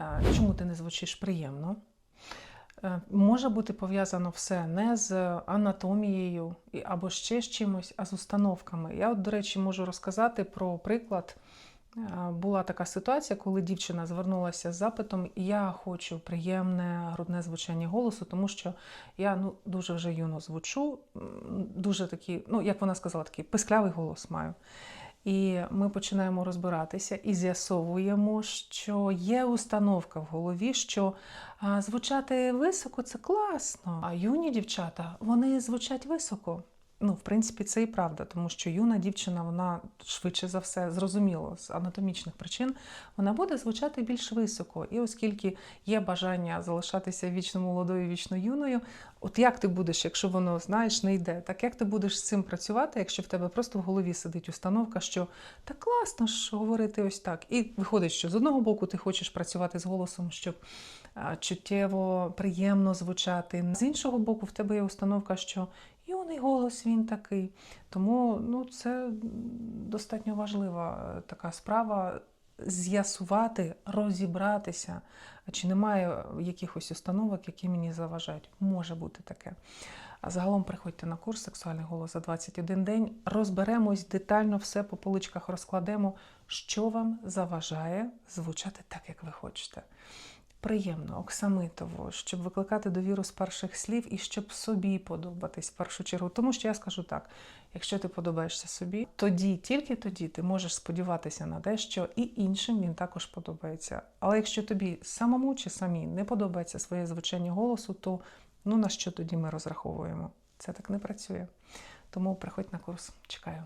Е, Чому ти не звучиш приємно? Е, Може бути пов'язано все не з анатомією або ще з чимось, а з установками. Я, от, до речі, можу розказати про приклад. Е, Була така ситуація, коли дівчина звернулася з запитом: Я хочу приємне грудне звучання голосу, тому що я ну, дуже вже юно звучу, дуже такий, ну як вона сказала, такий писклявий голос маю. І ми починаємо розбиратися і з'ясовуємо, що є установка в голові, що звучати високо це класно. А юні дівчата вони звучать високо. Ну, в принципі, це і правда, тому що юна дівчина, вона швидше за все, зрозуміло, з анатомічних причин, вона буде звучати більш високо. І оскільки є бажання залишатися вічно молодою, вічно юною, от як ти будеш, якщо воно знаєш, не йде, так як ти будеш з цим працювати, якщо в тебе просто в голові сидить установка, що так класно ж говорити ось так. І виходить, що з одного боку ти хочеш працювати з голосом, щоб чуттєво, приємно звучати. З іншого боку, в тебе є установка, що юний голос він такий. Тому ну, це достатньо важлива е, така справа з'ясувати, розібратися, чи немає якихось установок, які мені заважають. Може бути таке. А загалом приходьте на курс Сексуальний голос за 21 день. Розберемось детально все по поличках розкладемо, що вам заважає звучати так, як ви хочете. Приємно, оксамитово, щоб викликати довіру з перших слів і щоб собі подобатись в першу чергу. Тому що я скажу так: якщо ти подобаєшся собі, тоді, тільки тоді ти можеш сподіватися на те, що і іншим він також подобається. Але якщо тобі самому чи самій не подобається своє звучання голосу, то ну на що тоді ми розраховуємо? Це так не працює. Тому приходь на курс, чекаю.